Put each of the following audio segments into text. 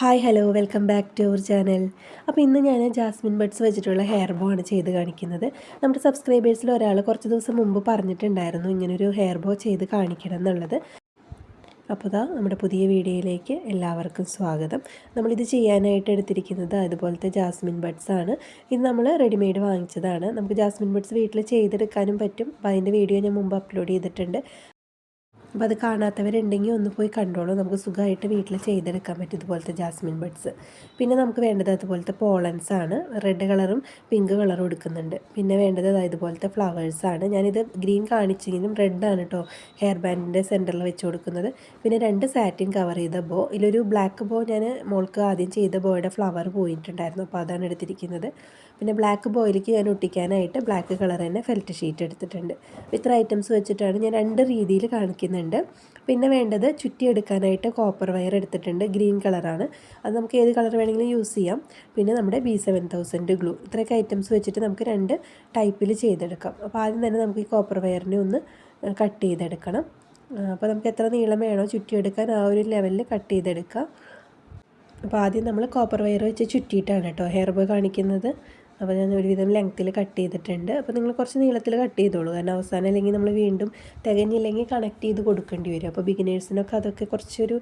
Hi hello welcome back to our channel. അപ്പോൾ ഇന്ന് ഞാൻ ജാസ്മിൻ ബഡ്സ് വെച്ചിട്ടുള്ള ഹെയർ ബോ ആണ് ചെയ്ത് കാണിക്കുന്നത്. നമ്മുടെ സബ്സ്ക്രൈബേഴ്സിൽ ഒരാൾ കുറച്ച് ദിവസം മുമ്പ് പറഞ്ഞിട്ടുണ്ടായിരുന്നു ഇങ്ങനൊരു ഹെയർ ബോ ചെയ്ത് കാണിക്കണം എന്നുള്ളത്. അപ്പോൾ ഇതാ നമ്മുടെ പുതിയ വീഡിയോയിലേക്ക് എല്ലാവർക്കും സ്വാഗതം. നമ്മളിത് ചെയ്യാനായിട്ട് എടുത്തിരിക്കുന്നത് അതുപോലത്തെ ജാസ്മിൻ ബഡ്സ് ആണ്. ഇത് നമ്മൾ റെഡിമെയ്ഡ് വാങ്ങിച്ചതാണ്. നമുക്ക് ജാസ്മിൻ ബഡ്സ് വീട്ടിൽ ചെയ്തെടുക്കാനും പറ്റും. അപ്പോൾ അതിന്റെ വീഡിയോ ഞാൻ മുമ്പ് അപ്ലോഡ് ചെയ്തിട്ടുണ്ട്. അപ്പോൾ അത് കാണാത്തവരുണ്ടെങ്കിൽ ഒന്ന് പോയി കണ്ടോളൂ. നമുക്ക് സുഖമായിട്ട് വീട്ടിൽ ചെയ്തെടുക്കാൻ പറ്റും ഇതുപോലത്തെ ജാസ്മിൻ ബഡ്സ്. പിന്നെ നമുക്ക് വേണ്ടത് അതുപോലത്തെ പോളൻസ് ആണ്. റെഡ് കളറും പിങ്ക് കളറും എടുക്കുന്നുണ്ട്. പിന്നെ വേണ്ടത് ഇതുപോലത്തെ ഫ്ലവേഴ്സ് ആണ്. ഞാനിത് ഗ്രീൻ കാണിച്ചെങ്കിലും റെഡാണ് കേട്ടോ ഹെയർ ബാൻഡിന്റെ സെന്ററിൽ വെച്ച് കൊടുക്കുന്നത്. പിന്നെ രണ്ട് സാറ്റിൻ കവർ ചെയ്ത ബോ. ഇതിലൊരു ബ്ലാക്ക് ബോ ഞാൻ മോൾക്ക് ആദ്യം ചെയ്ത ബോയുടെ ഫ്ലവർ പോയിട്ടുണ്ടായിരുന്നു. അപ്പോൾ അതാണ് എടുത്തിരിക്കുന്നത്. പിന്നെ ബ്ലാക്ക് ബോയിലേക്ക് ഞാൻ ഒട്ടിക്കാനായിട്ട് ബ്ലാക്ക് കളർ തന്നെ ഫെൽറ്റ് ഷീറ്റ് എടുത്തിട്ടുണ്ട്. ഇത്ര ഐറ്റംസ് വെച്ചിട്ടാണ് ഞാൻ രണ്ട് രീതിയിൽ കാണിക്കുന്നുണ്ട്. പിന്നെ വേണ്ടത് ചുറ്റി എടുക്കാനായിട്ട് കോപ്പർ വയർ എടുത്തിട്ടുണ്ട് ഗ്രീൻ കളറാണ് അത് നമുക്ക് ഏത് കളർ വേണമെങ്കിലും യൂസ് ചെയ്യാം. പിന്നെ നമ്മുടെ ബി സെവൻ തൗസൻഡ് ഗ്ലൂ ഇത്രയൊക്കെ ഐറ്റംസ് വെച്ചിട്ട് നമുക്ക് രണ്ട് ടൈപ്പിൽ ചെയ്തെടുക്കാം. അപ്പോൾ ആദ്യം തന്നെ നമുക്ക് ഈ കോപ്പർ വയറിനെ ഒന്ന് കട്ട് ചെയ്തെടുക്കണം. അപ്പോൾ നമുക്ക് എത്ര നീളം വേണോ ചുറ്റിയെടുക്കാൻ ആ ഒരു ലെവലിൽ കട്ട് ചെയ്തെടുക്കാം. അപ്പോൾ ആദ്യം നമ്മൾ കോപ്പർ വയർ വെച്ച് ചുറ്റിയിട്ടാണ് കേട്ടോ ഹെയർ ബോ കാണിക്കുന്നത്. അപ്പോൾ ഞാൻ ഒരുവിധം ലെങ്ത്തിൽ കട്ട് ചെയ്തിട്ടുണ്ട്. അപ്പോൾ നിങ്ങൾ കുറച്ച് നീളത്തിൽ കട്ട് ചെയ്തോളൂ. കാരണം അവസാനം അല്ലെങ്കിൽ നമ്മൾ വീണ്ടും തികഞ്ഞില്ലെങ്കിൽ കണക്ട് ചെയ്ത് കൊടുക്കേണ്ടി വരും. അപ്പോൾ ബിഗിനേഴ്സിനൊക്കെ അതൊക്കെ കുറച്ചൊരു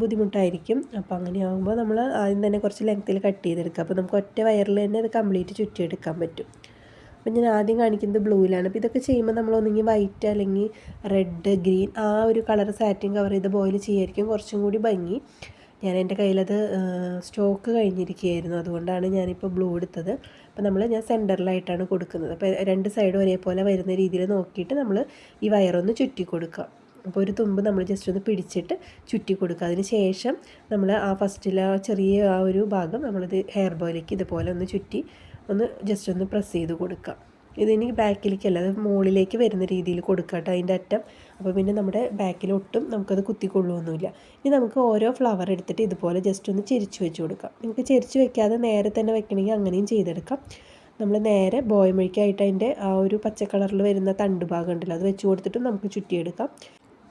ബുദ്ധിമുട്ടായിരിക്കും. അപ്പോൾ അങ്ങനെയാകുമ്പോൾ നമ്മൾ ആദ്യം തന്നെ കുറച്ച് ലെങ്ത്തിൽ കട്ട് ചെയ്തെടുക്കുക. അപ്പോൾ നമുക്ക് ഒറ്റ വയറിൽ തന്നെ അത് കംപ്ലീറ്റ് ചുറ്റിയെടുക്കാൻ പറ്റും. അപ്പോൾ ഞാൻ ആദ്യം കാണിക്കുന്നത് ബ്ലൂയിലാണ് അപ്പോൾ ഇതൊക്കെ ചെയ്യുമ്പോൾ നമ്മൾ ഒന്നെങ്കിൽ വൈറ്റ് അല്ലെങ്കിൽ റെഡ് ഗ്രീൻ ആ ഒരു കളർ സാറ്റിങ് കവർ ചെയ്ത് ബോയിൽ ചെയ്യായിരിക്കും കുറച്ചും കൂടി ഭംഗി. ഞാൻ എന്റെ കയ്യിലത് സ്റ്റോക്ക് കഴിഞ്ഞിരിക്കുകയായിരുന്നു. അതുകൊണ്ടാണ് ഞാനിപ്പോൾ ബ്ലൂ എടുത്തത്. അപ്പോൾ നമ്മൾ ഞാൻ സെന്ററിലായിട്ടാണ് കൊടുക്കുന്നത്. അപ്പോൾ രണ്ട് സൈഡും ഒരേപോലെ വരുന്ന രീതിയിൽ നോക്കിയിട്ട് നമ്മൾ ഈ വയറൊന്ന് ചുറ്റി കൊടുക്കുക. അപ്പോൾ ഒരു തുമ്പ് നമ്മൾ ജസ്റ്റ് ഒന്ന് പിടിച്ചിട്ട് ചുറ്റി കൊടുക്കുക. അതിന് ശേഷം നമ്മൾ ആ ഫസ്റ്റിലെ ആ ചെറിയ ആ ഒരു ഭാഗം നമ്മളിത് ഹെയർ ബോയിലേക്ക് ഇതുപോലെ ഒന്ന് ചുറ്റി ഒന്ന് ജസ്റ്റ് ഒന്ന് പ്രസ് ചെയ്ത് കൊടുക്കുക. ഇതിനി ബാക്കിലേക്കല്ല അത് മുകളിലേക്ക് വരുന്ന രീതിയിൽ കൊടുക്കുക കേട്ടോ. അതിന്റെ അറ്റം അപ്പോൾ പിന്നെ നമ്മുടെ ബാക്കിലൊട്ടും നമുക്കത് കുത്തിക്കൊള്ളുമൊന്നുമില്ല ഇനി നമുക്ക് ഓരോ ഫ്ലവർ എടുത്തിട്ട് ഇതുപോലെ ജസ്റ്റ് ഒന്ന് ചെരിച്ച് വെച്ച് കൊടുക്കാം. നിങ്ങൾക്ക് ചെരിച്ച് വെക്കാതെ നേരെ തന്നെ വെക്കണമെങ്കിൽ അങ്ങനെയും ചെയ്തെടുക്കാം. നമ്മൾ നേരെ ബോയ് മഴിക്കായിട്ട് അതിന്റെ ആ ഒരു പച്ച കളറിൽ വരുന്ന തണ്ട് ഭാഗം ഉണ്ടല്ലോ അത് വെച്ച് കൊടുത്തിട്ട് നമുക്ക് ചുറ്റിയെടുക്കാം.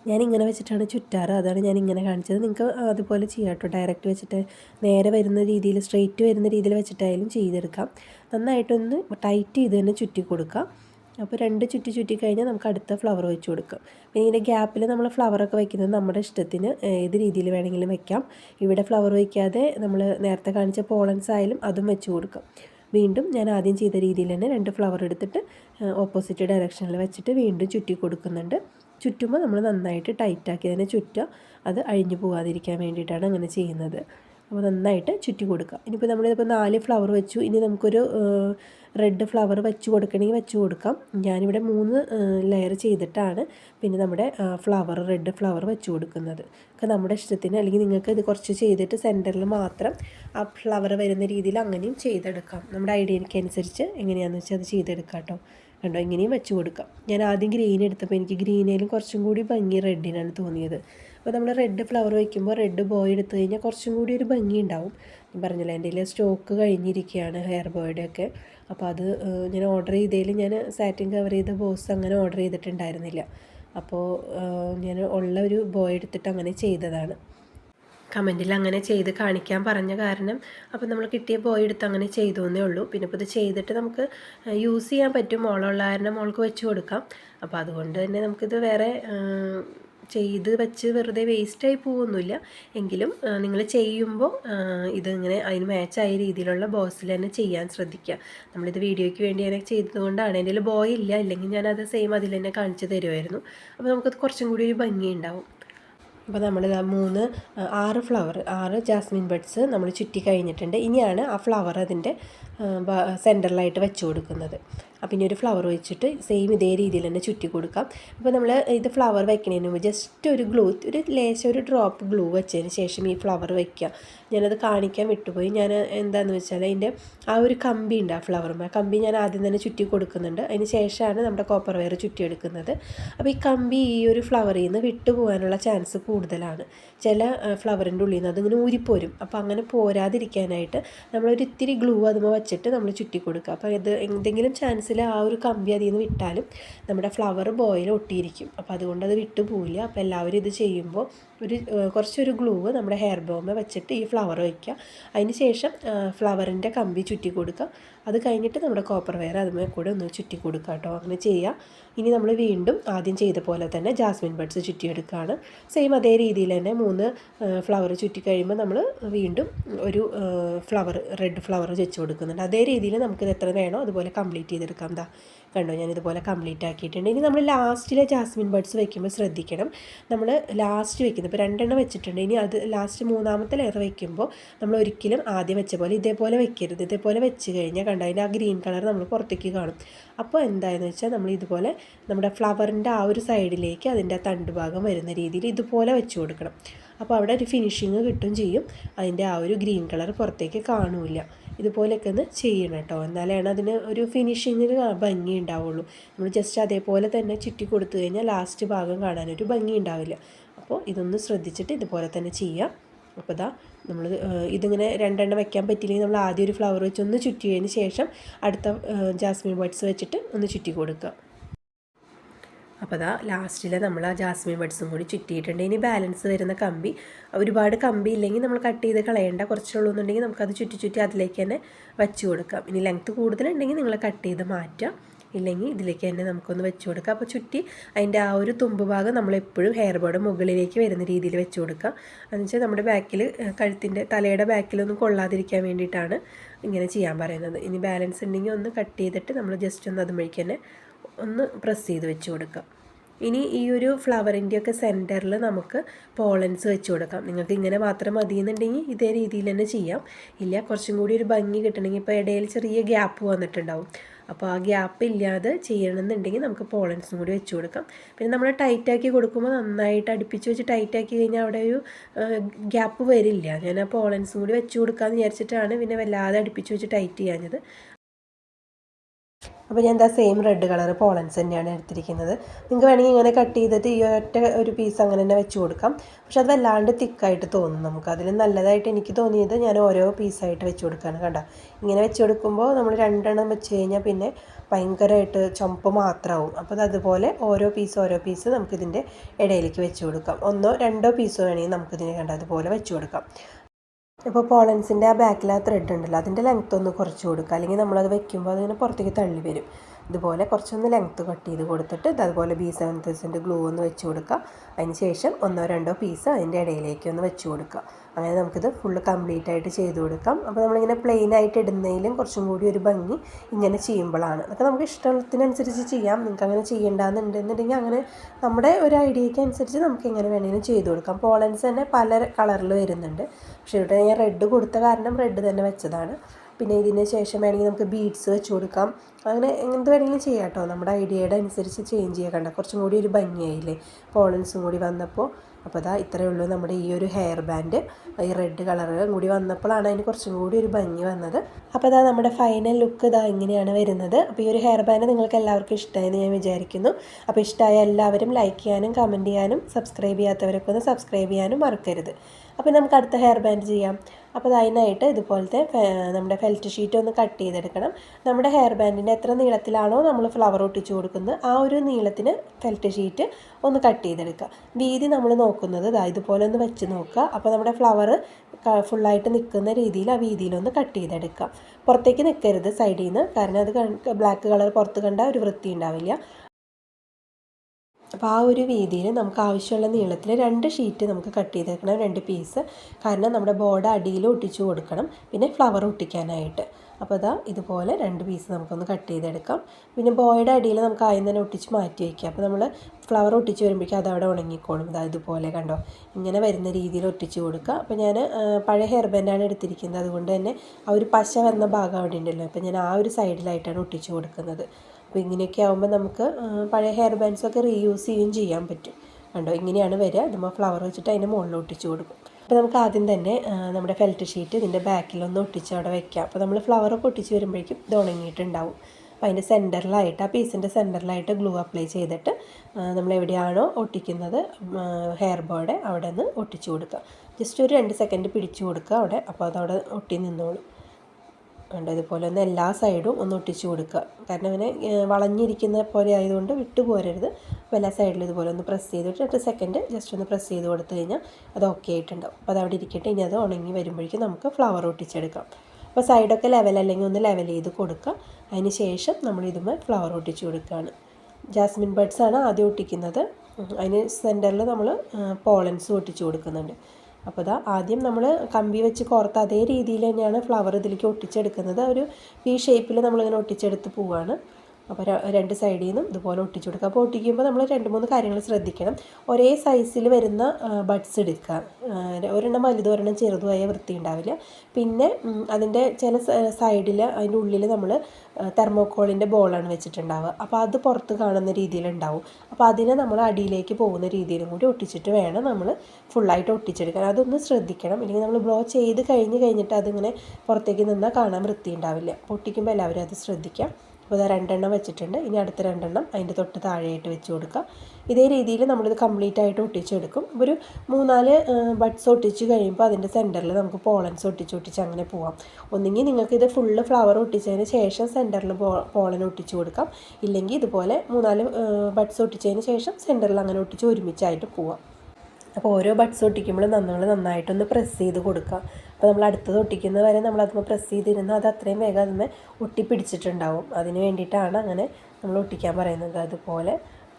ഞാൻ ഇങ്ങനെ വെച്ചിട്ടാണ് ചുറ്റാറ്. അതാണ് ഞാൻ ഇങ്ങനെ കാണിച്ചത്. നിങ്ങൾക്ക് അതുപോലെ ചെയ്യാം കേട്ടോ. ഡയറക്റ്റ് വെച്ചിട്ട് നേരെ വരുന്ന രീതിയിൽ സ്ട്രെയിറ്റ് വരുന്ന രീതിയിൽ വെച്ചിട്ടായാലും ചെയ്തെടുക്കാം. നന്നായിട്ടൊന്ന് ടൈറ്റ് ചെയ്ത് തന്നെ ചുറ്റി കൊടുക്കാം. അപ്പോൾ രണ്ട് ചുറ്റി ചുറ്റി കഴിഞ്ഞാൽ നമുക്ക് അടുത്ത ഫ്ലവർ വെച്ച് കൊടുക്കാം. പിന്നെ ഇതിന്റെ ഗ്യാപ്പിൽ നമ്മൾ ഫ്ലവറൊക്കെ വയ്ക്കുന്നത് നമ്മുടെ ഇഷ്ടത്തിന് ഏത് രീതിയിൽ വേണമെങ്കിലും വെക്കാം. ഇവിടെ ഫ്ലവർ വയ്ക്കാതെ നമ്മൾ നേരത്തെ കാണിച്ച പോളൻസ് ആയാലും അതും വെച്ച് കൊടുക്കാം. വീണ്ടും ഞാൻ ആദ്യം ചെയ്ത രീതിയിൽ തന്നെ രണ്ട് ഫ്ലവർ എടുത്തിട്ട് ഓപ്പോസിറ്റ് ഡയറക്ഷനിൽ വെച്ചിട്ട് വീണ്ടും ചുറ്റി കൊടുക്കുന്നുണ്ട്. ചുറ്റുമ്പോൾ നമ്മൾ നന്നായിട്ട് ടൈറ്റാക്കി തന്നെ ചുറ്റുക. അത് അഴിഞ്ഞു പോകാതിരിക്കാൻ വേണ്ടിയിട്ടാണ് അങ്ങനെ ചെയ്യുന്നത്. അപ്പോൾ നന്നായിട്ട് ചുറ്റി കൊടുക്കുക. ഇനിയിപ്പോൾ നമ്മളിതിപ്പോൾ നാല് ഫ്ലവർ വെച്ചു. ഇനി നമുക്കൊരു റെഡ് ഫ്ലവർ വെച്ച് കൊടുക്കണമെങ്കിൽ വെച്ച് കൊടുക്കാം. ഞാനിവിടെ മൂന്ന് ലെയർ ചെയ്തിട്ടാണ് പിന്നെ നമ്മുടെ ഫ്ലവർ റെഡ് ഫ്ലവർ വെച്ച് കൊടുക്കുന്നത്. ഒക്കെ നമ്മുടെ ഇഷ്ടത്തിന് അല്ലെങ്കിൽ നിങ്ങൾക്ക് ഇത് കുറച്ച് ചെയ്തിട്ട് സെന്ററിൽ മാത്രം ആ ഫ്ലവർ വരുന്ന രീതിയിൽ അങ്ങനെയും ചെയ്തെടുക്കാം. നമ്മുടെ ഐഡിയയ്ക്ക് അനുസരിച്ച് എങ്ങനെയാണെന്ന് വെച്ചാൽ അത് ചെയ്തെടുക്കാം കേട്ടോ. കണ്ടോ? ഇങ്ങനെയും വെച്ച് കൊടുക്കാം. ഞാൻ ആദ്യം ഗ്രീൻ എടുത്തപ്പോൾ എനിക്ക് ഗ്രീനേലും കുറച്ചും കൂടി ഭംഗി റെഡിനാണ് തോന്നിയത്. അപ്പോൾ നമ്മൾ റെഡ് ഫ്ലവർ വയ്ക്കുമ്പോൾ റെഡ് ബോയ് എടുത്തു കഴിഞ്ഞാൽ കുറച്ചും കൂടി ഒരു ഭംഗി ഉണ്ടാവും. ഞാൻ പറഞ്ഞില്ല എന്റെ സ്റ്റോക്ക് കഴിഞ്ഞിരിക്കുകയാണ് ഹെയർ ബോയുടെ ഒക്കെ. അപ്പോൾ അത് ഞാൻ ഓർഡർ ചെയ്തതിൽ ഞാൻ സാറ്റിൻ കവർ ചെയ്ത ബോസ് അങ്ങനെ ഓർഡർ ചെയ്തിട്ടുണ്ടായിരുന്നില്ല. അപ്പോൾ ഞാൻ ഉള്ള ഒരു ബോയ് എടുത്തിട്ട് അങ്ങനെ ചെയ്തതാണ്. കമന്റിൽ അങ്ങനെ ചെയ്ത് കാണിക്കാൻ പറഞ്ഞ കാരണം അപ്പോൾ നമ്മൾ കിട്ടിയ ബോയ് എടുത്ത് അങ്ങനെ ചെയ്തു എന്നേ ഉള്ളൂ. പിന്നെ ഇപ്പോൾ ഇത് ചെയ്തിട്ട് നമുക്ക് യൂസ് ചെയ്യാൻ പറ്റും. മോളുള്ള കാരണം മോൾക്ക് വെച്ച് കൊടുക്കാം. അപ്പോൾ അതുകൊണ്ട് തന്നെ നമുക്കിത് വേറെ ചെയ്ത് വെച്ച് വെറുതെ വേസ്റ്റായി പോകുന്നില്ല എങ്കിലും നിങ്ങൾ ചെയ്യുമ്പോൾ ഇതിങ്ങനെ അതിന് മാച്ചായ രീതിയിലുള്ള ബോസിൽ തന്നെ ചെയ്യാൻ ശ്രദ്ധിക്കുക. നമ്മളിത് വീഡിയോയ്ക്ക് വേണ്ടി തന്നെ ചെയ്തതുകൊണ്ടാണ്. എന്റെ ബോയ് ഇല്ല. ഇല്ലെങ്കിൽ ഞാനത് സെയിം അതിൽ തന്നെ കാണിച്ചു തരുമായിരുന്നു അപ്പോൾ നമുക്കത് കുറച്ചും കൂടി ഒരു ഭംഗി ഉണ്ടാവും. അപ്പോൾ നമ്മൾ മൂന്ന് ആറ് ഫ്ലവർ ആറ് ജാസ്മിൻ ബഡ്സ് നമ്മൾ ചുറ്റി കഴിഞ്ഞിട്ടുണ്ട്. ഇനിയാണ് ആ ഫ്ലവർ അതിന്റെ സെന്ററിലായിട്ട് വെച്ച് കൊടുക്കുന്നത്. അപ്പം ഇനി ഒരു ഫ്ലവർ വെച്ചിട്ട് സെയിം ഇതേ രീതിയിൽ തന്നെ ചുറ്റി കൊടുക്കാം. അപ്പോൾ നമ്മൾ ഇത് ഫ്ലവർ വെക്കുന്നതിന് മുമ്പ് ജസ്റ്റ് ഒരു ഗ്ലൂ ഒരു ലേശം ഒരു ഡ്രോപ്പ് ഗ്ലൂ വെച്ചതിന് ശേഷം ഈ ഫ്ലവർ വെക്കുക. ഞാനത് കാണിക്കാൻ വിട്ടുപോയി. ഞാൻ എന്താണെന്ന് വെച്ചാൽ അതിന്റെ ആ ഒരു കമ്പി ഉണ്ട് ആ ഫ്ലവറും ആ കമ്പി ഞാൻ ആദ്യം തന്നെ ചുറ്റി കൊടുക്കുന്നുണ്ട്. അതിന് ശേഷമാണ് നമ്മുടെ കോപ്പർ വയർ ചുറ്റിയെടുക്കുന്നത്. അപ്പോൾ ഈ കമ്പി ഈ ഒരു ഫ്ലവറിൽ നിന്ന് വിട്ടുപോകാനുള്ള ചാൻസ് കൂടുതലാണ്. ചില ഫ്ലവറിന്റെ ഉള്ളിൽ നിന്ന് അതിങ്ങനെ ഊരിപ്പോരും. അപ്പോൾ അങ്ങനെ പോരാതിരിക്കാനായിട്ട് നമ്മളൊരു ഇത്തിരി ഗ്ലൂ അതുമ്പോൾ വെച്ചിട്ട് നമ്മൾ ചുറ്റി കൊടുക്കുക. അപ്പോൾ ഇത് എന്തെങ്കിലും ചാൻസ് ചാൻസിൽ ആ ഒരു കമ്പി അതിൽ നിന്ന് വിട്ടാലും നമ്മുടെ ഫ്ലവർ ബോയിൽ ഒട്ടിയിരിക്കും. അപ്പോൾ അതുകൊണ്ട് അത് വിട്ടു പോവില്ല. അപ്പോൾ എല്ലാവരും ഇത് ചെയ്യുമ്പോൾ ഒരു കുറച്ചൊരു ഗ്ലൂവ് നമ്മുടെ ഹെയർ ബോമ വെച്ചിട്ട് ഈ ഫ്ലവർ വയ്ക്കുക അതിന് ശേഷം ഫ്ലവറിന്റെ കമ്പി ചുറ്റി കൊടുക്കുക അത് കഴിഞ്ഞിട്ട് നമ്മുടെ കോപ്പർ വെയർ അതുമേ കൂടെ ഒന്ന് ചുറ്റി കൊടുക്കുക കേട്ടോ. അങ്ങനെ ചെയ്യുക ഇനി നമ്മൾ വീണ്ടും ആദ്യം ചെയ്ത പോലെ തന്നെ ജാസ്മിൻ ബഡ്സ് ചുറ്റിയെടുക്കുകയാണ്. സെയിം അതേ രീതിയിൽ തന്നെ മൂന്ന് ഫ്ലവർ ചുറ്റി കഴിയുമ്പോൾ നമ്മൾ വീണ്ടും ഒരു ഫ്ലവർ റെഡ് ഫ്ലവർ വെച്ച് കൊടുക്കുന്നുണ്ട്. അതേ രീതിയിൽ നമുക്കിത് എത്ര വേണോ അതുപോലെ കംപ്ലീറ്റ് ചെയ്തെടുക്കാം എന്താ കണ്ടോ ഞാൻ ഇതുപോലെ കംപ്ലീറ്റ് ആക്കിയിട്ടുണ്ട്. ഇനി നമ്മൾ ലാസ്റ്റിലെ ജാസ്മിൻ ബഡ്സ് വെക്കുമ്പോൾ ശ്രദ്ധിക്കണം. നമ്മൾ ലാസ്റ്റ് വെക്കുന്നത് ഇപ്പോൾ രണ്ടെണ്ണം വെച്ചിട്ടുണ്ട്. ഇനി അത് ലാസ്റ്റ് മൂന്നാമത്തെ ലെയർ വെക്കുമ്പോൾ നമ്മൾ ഒരിക്കലും ആദ്യം വെച്ച പോലെ ഇതേപോലെ വെക്കരുത്. ഇതേപോലെ വെച്ച് കഴിഞ്ഞാൽ കണ്ടോ? അതിന്റെ ആ ഗ്രീൻ കളർ നമ്മൾ പുറത്തേക്ക് കാണും. അപ്പോൾ എന്തായെന്ന് വെച്ചാൽ നമ്മൾ ഇതുപോലെ നമ്മുടെ ഫ്ലവറിന്റെ ആ ഒരു സൈഡിലേക്ക് അതിന്റെ തണ്ട് ഭാഗം വരുന്ന രീതിയിൽ ഇതുപോലെ വെച്ച് കൊടുക്കണം. അപ്പോൾ അവിടെ ഒരു ഫിനിഷിങ് കിട്ടും ചെയ്യും. അതിന്റെ ആ ഒരു ഗ്രീൻ കളർ പുറത്തേക്ക് കാണില്ല. ഇതുപോലെയൊക്കെ ഒന്ന് ചെയ്യണം കേട്ടോ. എന്നാലാണ് അതിന് ഒരു ഫിനിഷിങ്ങിന് ഭംഗി ഉണ്ടാവുള്ളൂ. നമ്മൾ ജസ്റ്റ് അതേപോലെ തന്നെ ചുറ്റി കൊടുത്തു കഴിഞ്ഞാൽ ലാസ്റ്റ് ഭാഗം കാണാനൊരു ഭംഗി ഉണ്ടാവില്ല. അപ്പോൾ ഇതൊന്ന് ശ്രദ്ധിച്ചിട്ട് ഇതുപോലെ തന്നെ ചെയ്യാം. അപ്പോൾ ഇതാ നമ്മൾ ഇതിങ്ങനെ രണ്ടെണ്ണം വെക്കാൻ പറ്റിയില്ലെങ്കിൽ നമ്മൾ ആദ്യം ഒരു ഫ്ലവർ വെച്ച് ഒന്ന് ചുറ്റിയതിന് ശേഷം അടുത്ത ജാസ്മിൻ ബഡ്സ് വെച്ചിട്ട് ഒന്ന് ചുറ്റി കൊടുക്കുക. അപ്പോൾ അതാ ലാസ്റ്റിൽ നമ്മൾ ആ ജാസ്മിൻ ബഡ്സും കൂടി ചുറ്റിയിട്ടുണ്ട്. ഇനി ബാലൻസ് വരുന്ന കമ്പി ഒരുപാട് കമ്പി ഇല്ലെങ്കിൽ നമ്മൾ കട്ട് ചെയ്ത് കളയേണ്ട കുറച്ചുള്ളൂ എന്നുണ്ടെങ്കിൽ നമുക്കത് ചുറ്റി ചുറ്റി അതിലേക്ക് തന്നെ വെച്ച് കൊടുക്കാം. ഇനി ലെങ്ത്ത് കൂടുതലുണ്ടെങ്കിൽ നിങ്ങൾ കട്ട് ചെയ്ത് മാറ്റാം ഇല്ലെങ്കിൽ ഇതിലേക്ക് തന്നെ നമുക്കൊന്ന് വെച്ച് കൊടുക്കാം. അപ്പോൾ ചുറ്റി അതിന്റെ ആ ഒരു തുമ്പ് ഭാഗം നമ്മളെപ്പോഴും ഹെയർ ബോർഡ് മുകളിലേക്ക് വരുന്ന രീതിയിൽ വെച്ച് കൊടുക്കുക എന്ന് വെച്ചാൽ നമ്മുടെ ബാക്കിൽ കഴുത്തിന്റെ തലയുടെ ബാക്കിലൊന്നും കൊള്ളാതിരിക്കാൻ വേണ്ടിയിട്ടാണ് ഇങ്ങനെ ചെയ്യാൻ പറയുന്നത്. ഇനി ബാലൻസ് ഉണ്ടെങ്കിൽ ഒന്ന് കട്ട് ചെയ്തിട്ട് നമ്മൾ ജസ്റ്റ് ഒന്ന് അതുവഴിക്ക് തന്നെ ഒന്ന് പ്രസ് ചെയ്ത് വെച്ച് കൊടുക്കാം. ഇനി ഈ ഒരു ഫ്ലവറിന്റെയൊക്കെ സെന്ററിൽ നമുക്ക് പോളൻസ് വെച്ച് കൊടുക്കാം. നിങ്ങൾക്ക് ഇങ്ങനെ മാത്രം മതി എന്നുണ്ടെങ്കിൽ ഇതേ രീതിയിൽ തന്നെ ചെയ്യാം. ഇല്ല കുറച്ചും കൂടി ഒരു ഭംഗി കിട്ടണമെങ്കിൽ ഇപ്പോൾ ഇടയിൽ ചെറിയ ഗ്യാപ്പ് വന്നിട്ടുണ്ടാവും. അപ്പോൾ ആ ഗ്യാപ്പ് ഇല്ലാതെ ചെയ്യണമെന്നുണ്ടെങ്കിൽ നമുക്ക് പോളൻസും കൂടി വെച്ച് കൊടുക്കാം. പിന്നെ നമ്മൾ ടൈറ്റാക്കി കൊടുക്കുമ്പോൾ നന്നായിട്ട് അടുപ്പിച്ച് വെച്ച് ടൈറ്റാക്കി കഴിഞ്ഞാൽ അവിടെ ഒരു ഗ്യാപ്പ് വരില്ല. ഞാൻ ആ പോളൻസും കൂടി വെച്ച് കൊടുക്കാമെന്ന് വിചാരിച്ചിട്ടാണ് പിന്നെ വല്ലാതെ അടുപ്പിച്ച് വെച്ച് ടൈറ്റ് ചെയ്യാഞ്ഞത്. അപ്പോൾ ഞാൻ എന്താ സെയിം റെഡ് കളർ പോളൻസ് തന്നെയാണ് എടുത്തിരിക്കുന്നത്. നിങ്ങൾക്ക് വേണമെങ്കിൽ ഇങ്ങനെ കട്ട് ചെയ്തിട്ട് ഈ ഒറ്റ ഒരു പീസ് അങ്ങനെ തന്നെ വെച്ച് കൊടുക്കാം. പക്ഷെ അത് വല്ലാണ്ട് തിക്കായിട്ട് തോന്നും നമുക്ക്. അതിൽ നല്ലതായിട്ട് എനിക്ക് തോന്നിയത് ഞാൻ ഓരോ പീസായിട്ട് വെച്ച് കൊടുക്കുകയാണ് കണ്ട. ഇങ്ങനെ വെച്ച് കൊടുക്കുമ്പോൾ നമ്മൾ രണ്ടെണ്ണം വെച്ച് കഴിഞ്ഞാൽ പിന്നെ ഭയങ്കരമായിട്ട് ചുമപ്പ് മാത്രമാവും. അപ്പോൾ അത് അതുപോലെ ഓരോ പീസ് ഓരോ പീസ് നമുക്കിതിന്റെ ഇടയിലേക്ക് വെച്ച് കൊടുക്കാം. ഒന്നോ രണ്ടോ പീസോ വേണമെങ്കിൽ നമുക്കിതിനെ കണ്ട അതുപോലെ വെച്ച് കൊടുക്കാം. ഇപ്പോൾ പോളൻസിന്റെ ആ ബാക്കിൽ ആ ത്രെഡ് ഉണ്ടല്ലോ അതിന്റെ ലെങ്ത്ത് ഒന്ന് കുറച്ച് കൊടുക്കുക അല്ലെങ്കിൽ നമ്മളത് വെക്കുമ്പോൾ അതിങ്ങനെ പുറത്തേക്ക് തള്ളി വരും. ഇതുപോലെ കുറച്ചൊന്ന് ലെങ്ത്ത് കട്ട് ചെയ്ത് കൊടുത്തിട്ട് അതുപോലെ ബി സെവൻ തേഴ്സിന്റെ ഗ്ലൂ ഒന്ന് വെച്ച് കൊടുക്കുക അതിന് ശേഷം ഒന്നോ രണ്ടോ പീസ് അതിന്റെ ഇടയിലേക്ക് ഒന്ന് വെച്ച് കൊടുക്കുക അങ്ങനെ നമുക്കിത് ഫുള്ള് കംപ്ലീറ്റ് ആയിട്ട് ചെയ്ത് കൊടുക്കാം. അപ്പോൾ നമ്മളിങ്ങനെ പ്ലെയിൻ ആയിട്ട് ഇടുന്നതിലും കുറച്ചും കൂടി ഒരു ഭംഗി ഇങ്ങനെ ചെയ്യുമ്പോഴാണ്. അതൊക്കെ നമുക്ക് ഇഷ്ടത്തിനനുസരിച്ച് ചെയ്യാം. നിങ്ങൾക്ക് അങ്ങനെ ചെയ്യേണ്ടതെന്നുണ്ടെന്നുണ്ടെങ്കിൽ അങ്ങനെ നമ്മുടെ ഒരു ഐഡിയയ്ക്ക് അനുസരിച്ച് നമുക്ക് എങ്ങനെ വേണമെങ്കിലും ചെയ്ത് കൊടുക്കാം. പോളൻസ് തന്നെ പല കളറിൽ വരുന്നുണ്ട്. പക്ഷേ ഇവിടെ ഞാൻ റെഡ് കൊടുത്ത കാരണം റെഡ് തന്നെ വെച്ചതാണ്. പിന്നെ ഇതിന് ശേഷം വേണമെങ്കിൽ നമുക്ക് ബീഡ്സ് വെച്ച് കൊടുക്കാം. അങ്ങനെ എന്ത് വേണമെങ്കിലും ചെയ്യാം കേട്ടോ. നമ്മുടെ ഐഡിയയുടെ അനുസരിച്ച് ചേഞ്ച് ചെയ്യാൻ കണ്ട? കുറച്ചും കൂടി ഒരു ഭംഗിയായില്ലേ? പോളൻസും കൂടി വന്നപ്പോൾ. അപ്പോൾ അതാ ഇത്രയേ ഉള്ളൂ നമ്മുടെ ഈ ഒരു ഹെയർ ബാൻഡ് ഈ റെഡ് കളറും കൂടി വന്നപ്പോഴാണ് അതിന് കുറച്ചും കൂടി ഒരു ഭംഗി വന്നത്. അപ്പോൾ അതാ നമ്മുടെ ഫൈനൽ ലുക്ക് ഇതാ ഇങ്ങനെയാണ് വരുന്നത്. അപ്പോൾ ഈ ഒരു ഹെയർ ബാൻഡ് നിങ്ങൾക്ക് എല്ലാവർക്കും ഇഷ്ടമായെന്ന് ഞാൻ വിചാരിക്കുന്നു. അപ്പോൾ ഇഷ്ടമായ എല്ലാവരും ലൈക്ക് ചെയ്യാനും കമന്റ് ചെയ്യാനും സബ്സ്ക്രൈബ് ചെയ്യാത്തവരൊക്കെ ഒന്ന് സബ്സ്ക്രൈബ് ചെയ്യാനും മറക്കരുത്. അപ്പോൾ നമുക്ക് അടുത്ത ഹെയർ ബാൻഡ് ചെയ്യാം. അപ്പോൾ അതിനായിട്ട് ഇതുപോലത്തെ നമ്മുടെ ഫെൽറ്റ് ഷീറ്റ് ഒന്ന് കട്ട് ചെയ്തെടുക്കണം. നമ്മുടെ ഹെയർ ബാൻഡിന്റെ എത്ര നീളത്തിലാണോ നമ്മൾ ഫ്ലവർ ഒട്ടിച്ചു കൊടുക്കുന്നത് ആ ഒരു നീളത്തിന് ഫെൽറ്റ് ഷീറ്റ് ഒന്ന് കട്ട് ചെയ്തെടുക്കുക. വീതി നമ്മൾ നോക്കുന്നത് ഇതാ ഇതുപോലെ ഒന്ന് വെച്ച് നോക്കുക. അപ്പോൾ നമ്മുടെ ഫ്ലവർ ഫുള്ളായിട്ട് നിൽക്കുന്ന രീതിയിൽ ആ വീതിയിലൊന്ന് കട്ട് ചെയ്തെടുക്കുക. പുറത്തേക്ക് നിൽക്കരുത് സൈഡിൽ നിന്ന് കാരണം അത് ബ്ലാക്ക് കളർ പുറത്ത് കണ്ട ഒരു വൃത്തി ഉണ്ടാവില്ല അപ്പോൾ ആ ഒരു രീതിയിൽ നമുക്ക് ആവശ്യമുള്ള നീളത്തിൽ രണ്ട് ഷീറ്റ് നമുക്ക് കട്ട് ചെയ്തേക്കണം രണ്ട് പീസ് കാരണം നമ്മുടെ ബോർഡ് അടിയിൽ ഒട്ടിച്ചു കൊടുക്കണം പിന്നെ ഫ്ലവർ ഒട്ടിക്കാനായിട്ട്. അപ്പോൾ അതാ ഇതുപോലെ രണ്ട് പീസ് നമുക്കൊന്ന് കട്ട് ചെയ്തെടുക്കാം. പിന്നെ ബോയുടെ അടിയിൽ നമുക്ക് ആദ്യം തന്നെ ഒട്ടിച്ച് മാറ്റി വയ്ക്കുക അപ്പോൾ നമ്മൾ ഫ്ലവർ ഒട്ടിച്ച് വരുമ്പോഴേക്കും അതവിടെ ഉണങ്ങിക്കോളും. ഇതാ ഇതുപോലെ കണ്ടോ? ഇങ്ങനെ വരുന്ന രീതിയിൽ ഒട്ടിച്ച് കൊടുക്കുക. അപ്പോൾ ഞാൻ പഴയ ഹെയർ ബാൻഡാണ് എടുത്തിരിക്കുന്നത്. അതുകൊണ്ട് തന്നെ ആ ഒരു പശ വന്ന ഭാഗം അവിടെ ഉണ്ടല്ലോ. അപ്പോൾ ഞാൻ ആ ഒരു സൈഡിലായിട്ടാണ് ഒട്ടിച്ച് കൊടുക്കുന്നത്. അപ്പോൾ ഇങ്ങനെയൊക്കെ ആകുമ്പോൾ നമുക്ക് പഴയ ഹെയർ ബാൻഡ്സൊക്കെ റീയൂസ് ചെയ്യുകയും ചെയ്യാൻ പറ്റും. കണ്ടോ? ഇങ്ങനെയാണ് വരിക. നമ്മൾ ഫ്ലവർ വെച്ചിട്ട് അതിന്റെ മുകളിൽ ഒട്ടിച്ച് കൊടുക്കും. അപ്പോൾ നമുക്ക് ആദ്യം തന്നെ നമ്മുടെ ഫെൽറ്റ് ഷീറ്റ് ഇതിന്റെ ബാക്കിലൊന്ന് ഒട്ടിച്ച് അവിടെ വെക്കാം. അപ്പോൾ നമ്മൾ ഫ്ലവറൊക്കെ ഒട്ടിച്ച് വരുമ്പോഴേക്കും ഇത് ഉണങ്ങിയിട്ടുണ്ടാവും. അപ്പോൾ അതിന്റെ സെന്ററിലായിട്ട് ആ പീസിന്റെ സെന്ററിലായിട്ട് ഗ്ലൂ അപ്ലൈ ചെയ്തിട്ട് നമ്മൾ എവിടെയാണോ ഒട്ടിക്കുന്നത് ഹെയർ ബോർഡ് അവിടെ നിന്ന് ഒട്ടിച്ച് കൊടുക്കുക. ജസ്റ്റ് ഒരു രണ്ട് സെക്കൻഡ് പിടിച്ചു കൊടുക്കുക അവിടെ. അപ്പോൾ അതവിടെ ഒട്ടി നിന്നോളും. കണ്ടോ? ഇതുപോലെ ഒന്ന് എല്ലാ സൈഡും ഒന്ന് ഒട്ടിച്ചു കൊടുക്കുക. കാരണം അങ്ങനെ വളഞ്ഞിരിക്കുന്ന പോലെ ആയതുകൊണ്ട് വിട്ടു പോരരുത്. അപ്പോൾ എല്ലാ സൈഡിലും ഇതുപോലെ ഒന്ന് പ്രസ് ചെയ്തിട്ട് എട്ട് സെക്കൻഡ് ജസ്റ്റ് ഒന്ന് പ്രസ് ചെയ്ത് കൊടുത്തു കഴിഞ്ഞാൽ അത് ഓക്കെ ആയിട്ടുണ്ടാവും. അപ്പോൾ അത് അവിടെ ഇരിക്കട്ടെ. ഇനി അത് ഉണങ്ങി വരുമ്പോഴേക്കും നമുക്ക് ഫ്ലവർ ഒട്ടിച്ചെടുക്കാം. അപ്പോൾ സൈഡൊക്കെ ലെവൽ അല്ലെങ്കിൽ ഒന്ന് ലെവൽ ചെയ്ത് കൊടുക്കുക. അതിന് ശേഷം നമ്മൾ ഇതുമേ ഫ്ലവർ ഒട്ടിച്ചു കൊടുക്കുകയാണ്. ജാസ്മിൻ ബഡ്സ് ആണ് ആദ്യം ഒട്ടിക്കുന്നത്. അതിന് സെന്ററിൽ നമ്മൾ പോളൻസ് ഒട്ടിച്ചു കൊടുക്കുന്നുണ്ട്. അപ്പോൾ ഇതാ ആദ്യം നമ്മൾ കമ്പി വെച്ച് കോർത്ത അതേ രീതിയിൽ തന്നെയാണ് ഫ്ലവർ ഇതിലേക്ക് ഒട്ടിച്ചെടുക്കുന്നത്. ഒരു വി ഷേപ്പിൽ നമ്മളിങ്ങനെ ഒട്ടിച്ചെടുത്ത് പോവുകയാണ് അപ്പോൾ രണ്ട് സൈഡിൽ നിന്നും ഇതുപോലെ ഒട്ടിച്ചു കൊടുക്കുക. അപ്പോൾ ഒട്ടിക്കുമ്പോൾ നമ്മൾ രണ്ട് മൂന്ന് കാര്യങ്ങൾ ശ്രദ്ധിക്കണം. ഒരേ സൈസിൽ വരുന്ന ബഡ്സ് എടുക്കുക. ഒരെണ്ണം വലുതും ഒരെണ്ണം ചെറുതുമായ വൃത്തി ഉണ്ടാവില്ല. പിന്നെ അതിന്റെ ചില സൈഡിൽ അതിന്റെ ഉള്ളിൽ നമ്മൾ തെർമോക്കോളിന്റെ ബോളാണ് വെച്ചിട്ടുണ്ടാവുക. അപ്പോൾ അത് പുറത്ത് കാണുന്ന രീതിയിലുണ്ടാവും അപ്പോൾ അതിനെ നമ്മൾ അടിയിലേക്ക് പോകുന്ന രീതിയിലും കൂടി ഒട്ടിച്ചിട്ട് വേണം നമ്മൾ ഫുള്ളായിട്ട് ഒട്ടിച്ചെടുക്കാൻ. അതൊന്ന് ശ്രദ്ധിക്കണം. ഇല്ലെങ്കിൽ നമ്മൾ ബ്ലോ ചെയ്ത് കഴിഞ്ഞ് കഴിഞ്ഞിട്ട് അതിങ്ങനെ പുറത്തേക്ക് നിന്നാൽ കാണാൻ വൃത്തി ഉണ്ടാവില്ല പൊട്ടിക്കുമ്പോൾ എല്ലാവരും അത് ശ്രദ്ധിക്കാം. അപ്പോൾ ഇതാ രണ്ടെണ്ണം വെച്ചിട്ടുണ്ട്. ഇനി അടുത്ത രണ്ടെണ്ണം അതിന്റെ തൊട്ട് താഴെയായിട്ട് വെച്ച് കൊടുക്കുക ഇതേ രീതിയിൽ നമ്മളിത് കംപ്ലീറ്റ് ആയിട്ട് ഒട്ടിച്ചെടുക്കും. ഒരു മൂന്നാൽ ബഡ്സ് ഒട്ടിച്ച് കഴിയുമ്പോൾ അതിന്റെ സെന്ററിൽ നമുക്ക് പോളൻസ് ഒട്ടിച്ച് ഒട്ടിച്ച് അങ്ങനെ പോവാം. ഒന്നുകിൽ നിങ്ങൾക്ക് ഇത് ഫുള്ള് ഫ്ലവർ ഒട്ടിച്ചതിന് ശേഷം സെന്ററിൽ പോളൻ ഒട്ടിച്ച് കൊടുക്കാം. ഇല്ലെങ്കിൽ ഇതുപോലെ മൂന്നാൽ ബഡ്സ് ഒട്ടിച്ചതിന് ശേഷം സെന്ററിൽ അങ്ങനെ ഒട്ടിച്ച് ഒരുമിച്ചായിട്ട് പോവാം. അപ്പോൾ ഓരോ ബഡ്സ് ഒട്ടിക്കുമ്പോഴും നമ്മൾ നന്നായിട്ടൊന്ന് പ്രസ് ചെയ്ത് കൊടുക്കുക. അപ്പോൾ നമ്മൾ അടുത്തത് ഒട്ടിക്കുന്ന വരെ നമ്മൾ അതിന് പ്രസ് ചെയ്തിരുന്നാൽ അത് അത്രയും വേഗം അതിന് ഒട്ടിപ്പിടിച്ചിട്ടുണ്ടാവും. അതിന് വേണ്ടിയിട്ടാണ് അങ്ങനെ നമ്മൾ ഒട്ടിക്കാൻ പറയുന്നത്. അതുപോലെ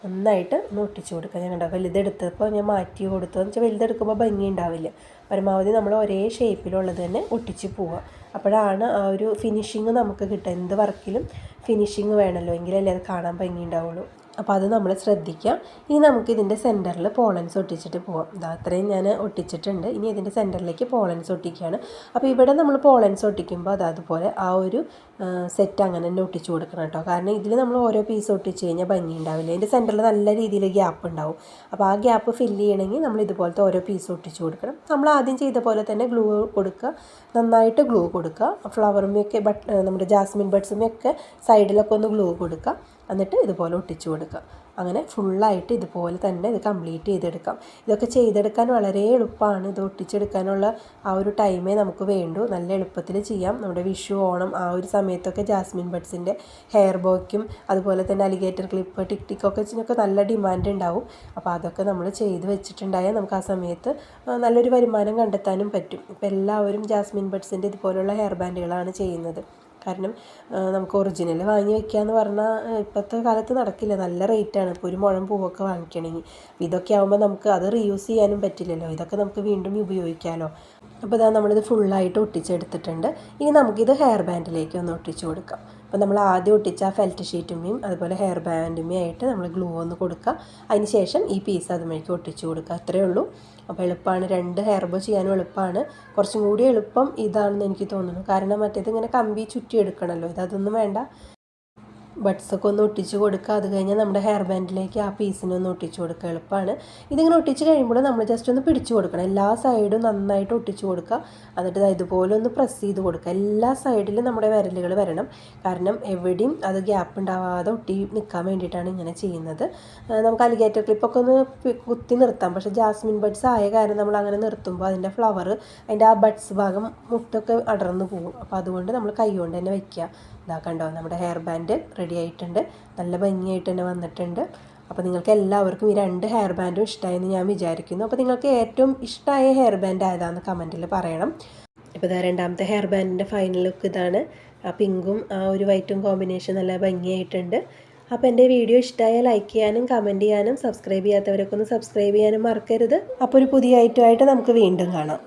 നന്നായിട്ട് ഒന്ന് ഒട്ടിച്ചു കൊടുക്കുക. ഞാൻ വലുതെടുത്തപ്പോൾ ഞാൻ മാറ്റി കൊടുത്തു. എന്ന് വെച്ചാൽ വലുതെടുക്കുമ്പോൾ ഭംഗി ഉണ്ടാവില്ല. പരമാവധി നമ്മൾ ഒരേ ഷേപ്പിലുള്ളത് തന്നെ ഒട്ടിച്ച് പോവുക. അപ്പോഴാണ് ആ ഒരു ഫിനിഷിങ് നമുക്ക് കിട്ടുക. എന്ത് വർക്കിലും ഫിനിഷിങ് വേണമല്ലോ. എങ്കിലല്ലേ അത് കാണാൻ ഭംഗി ഉണ്ടാവുള്ളൂ. അപ്പോൾ അത് നമ്മൾ ശ്രദ്ധിക്കുക ഇനി നമുക്ക് ഇതിന്റെ സെന്ററിൽ പോളൻസ് ഒട്ടിച്ചിട്ട് പോവാം. ഇതാ അത്രയും ഞാൻ ഒട്ടിച്ചിട്ടുണ്ട്. ഇനി ഇതിന്റെ സെന്ററിലേക്ക് പോളൻസ് ഒട്ടിക്കുകയാണ്. അപ്പോൾ ഇവിടെ നമ്മൾ പോളൻസ് ഒട്ടിക്കുമ്പോൾ അത് അതുപോലെ ആ ഒരു സെറ്റ് അങ്ങനെ തന്നെ ഒട്ടിച്ചു കൊടുക്കണം കേട്ടോ. കാരണം ഇതിൽ നമ്മൾ ഓരോ പീസ് ഒട്ടിച്ച് കഴിഞ്ഞാൽ ഭംഗി ഉണ്ടാവില്ല. ഇതിന്റെ സെന്ററിൽ നല്ല രീതിയിൽ ഗ്യാപ്പ് ഉണ്ടാവും. അപ്പോൾ ആ ഗ്യാപ്പ് ഫില്ല് ചെയ്യണമെങ്കിൽ നമ്മൾ ഇതുപോലത്തെ ഓരോ പീസ് ഒട്ടിച്ചു കൊടുക്കണം. നമ്മൾ ആദ്യം ചെയ്ത പോലെ തന്നെ ഗ്ലൂ കൊടുക്കുക. നന്നായിട്ട് ഗ്ലൂ കൊടുക്കുക. ഫ്ലവറുമൊക്കെ ബട്ട് നമ്മുടെ ജാസ്മിൻ ബഡ്സുമൊക്കെ സൈഡിലൊക്കെ ഒന്ന് ഗ്ലൂ കൊടുക്കുക. എന്നിട്ട് ഇതുപോലെ ഒട്ടിച്ചു കൊടുക്കുക. അങ്ങനെ ഫുള്ളായിട്ട് ഇതുപോലെ തന്നെ ഇത് കംപ്ലീറ്റ് ചെയ്തെടുക്കാം. ഇതൊക്കെ ചെയ്തെടുക്കാൻ വളരെ എളുപ്പമാണ്. ഇത് ഒട്ടിച്ചെടുക്കാനുള്ള ആ ഒരു ടൈമേ നമുക്ക് വേണ്ടൂ. നല്ല എളുപ്പത്തിൽ ചെയ്യാം. നമ്മുടെ വിഷു ഓണം ആ ഒരു സമയത്തൊക്കെ ജാസ്മിൻ ബഡ്സിന്റെ ഹെയർ ബോയ്ക്കും അതുപോലെ തന്നെ അലിഗേറ്റർ ക്ലിപ്പ് ടിക് ടിക്കൊക്കെ ഇതിനൊക്കെ നല്ല ഡിമാൻഡ് ഉണ്ടാവും. അപ്പോൾ അതൊക്കെ നമ്മൾ ചെയ്ത് വെച്ചിട്ടുണ്ടായാൽ നമുക്ക് ആ സമയത്ത് നല്ലൊരു വരുമാനം കണ്ടെത്താനും പറ്റും. ഇപ്പോൾ എല്ലാവരും ജാസ്മിൻ ബഡ്സിന്റെ ഇതുപോലുള്ള ഹെയർ ബാൻഡുകളാണ് ചെയ്യുന്നത്. കാരണം നമുക്ക് ഒറിജിനൽ വാങ്ങി വെക്കുകയെന്ന് പറഞ്ഞാൽ ഇപ്പോഴത്തെ കാലത്ത് നടക്കില്ല. നല്ല റേറ്റാണ് ഇപ്പോൾ ഒരു മുഴം പൂവൊക്കെ വാങ്ങിക്കണമെങ്കിൽ ഇതൊക്കെ ആകുമ്പോൾ നമുക്ക് അത് റീയൂസ് ചെയ്യാനും പറ്റില്ലല്ലോ. ഇതൊക്കെ നമുക്ക് വീണ്ടും ഉപയോഗിക്കാമല്ലോ അപ്പോൾ ഇതാ നമ്മളിത് ഫുള്ളായിട്ട് ഒട്ടിച്ചെടുത്തിട്ടുണ്ട്. ഇനി നമുക്കിത് ഹെയർ ബാൻഡിലേക്ക് ഒന്ന് ഒട്ടിച്ചു കൊടുക്കാം. അപ്പോൾ നമ്മൾ ആദ്യം ഒട്ടിച്ച ആ ഫെൽറ്റ് ഷീറ്റുമ്മയും അതുപോലെ ഹെയർ ബാൻഡുമ്മയും ആയിട്ട് നമ്മൾ ഗ്ലൂ ഒന്ന് കൊടുക്കുക. അതിന് ശേഷം ഈ പീസ് അതുമേലേക്ക് ഒട്ടിച്ചു കൊടുക്കുക. അത്രയേ ഉള്ളൂ. അപ്പോൾ എളുപ്പമാണ്. രണ്ട് ഹെയർ ബോ ചെയ്യാനും എളുപ്പമാണ്. കുറച്ചും കൂടി എളുപ്പം ഇതാണെന്ന് എനിക്ക് തോന്നുന്നു. കാരണം മറ്റേത് ഇങ്ങനെ കമ്പി ചുറ്റി എടുക്കണമല്ലോ ഇത് അതൊന്നും വേണ്ട. ബഡ്സൊക്കെ ഒന്ന് ഒട്ടിച്ച് കൊടുക്കുക. അത് കഴിഞ്ഞാൽ നമ്മുടെ ഹെയർ ബാൻഡിലേക്ക് ആ പീസിനെ ഒന്ന് ഒട്ടിച്ച് കൊടുക്കുക. എളുപ്പമാണ്. ഇതിങ്ങനെ ഒട്ടിച്ച് കഴിയുമ്പോൾ നമ്മൾ ജസ്റ്റ് ഒന്ന് പിടിച്ചു കൊടുക്കണം. എല്ലാ സൈഡും നന്നായിട്ട് ഒട്ടിച്ച് കൊടുക്കുക. എന്നിട്ട് ഇതുപോലെ ഒന്ന് പ്രസ് ചെയ്ത് കൊടുക്കുക. എല്ലാ സൈഡിലും നമ്മുടെ വിരലുകൾ വരണം. കാരണം എവിടെയും അത് ഗ്യാപ്പ് ഉണ്ടാവാതെ ഒട്ടി നിൽക്കാൻ വേണ്ടിയിട്ടാണ് ഇങ്ങനെ ചെയ്യുന്നത്. നമുക്ക് അലിഗേറ്റർ ക്ലിപ്പൊക്കെ ഒന്ന് കുത്തി നിർത്താം. പക്ഷേ ജാസ്മിൻ ബഡ്സ് ആയ കാരണം നമ്മൾ അങ്ങനെ നിർത്തുമ്പോൾ അതിന്റെ ഫ്ലവർ അതിന്റെ ആ ബഡ്സ് ഭാഗം മുട്ടൊക്കെ അടർന്നു പോകും. അപ്പോൾ അതുകൊണ്ട് നമ്മൾ കൈ കൊണ്ട് തന്നെ വെക്കുക. ഇതാ കണ്ടോ നമ്മുടെ ഹെയർ ബാൻഡ് റെഡി ആയിട്ടുണ്ട്. നല്ല ഭംഗിയായിട്ട് തന്നെ വന്നിട്ടുണ്ട്. അപ്പോൾ നിങ്ങൾക്ക് എല്ലാവർക്കും ഈ രണ്ട് ഹെയർ ബാൻഡും ഇഷ്ടമായെന്ന് ഞാൻ വിചാരിക്കുന്നു. അപ്പോൾ നിങ്ങൾക്ക് ഏറ്റവും ഇഷ്ടമായ ഹെയർ ബാൻഡ് ഏതാണെന്ന് കമന്റിൽ പറയണം. ഇപ്പോൾ ഇതാ രണ്ടാമത്തെ ഹെയർ ബാൻഡിന്റെ ഫൈനൽ ലുക്ക് ഇതാണ്. ആ പിങ്കും ആ ഒരു വൈറ്റും കോമ്പിനേഷൻ നല്ല ഭംഗിയായിട്ടുണ്ട്. അപ്പോൾ എന്റെ വീഡിയോ ഇഷ്ടമായാൽ ലൈക്ക് ചെയ്യാനും കമന്റ് ചെയ്യാനും സബ്സ്ക്രൈബ് ചെയ്യാത്തവരൊക്കെ ഒന്ന് സബ്സ്ക്രൈബ് ചെയ്യാനും മറക്കരുത്. അപ്പോൾ ഒരു പുതിയ ഐറ്റമായിട്ട് നമുക്ക് വീണ്ടും കാണാം.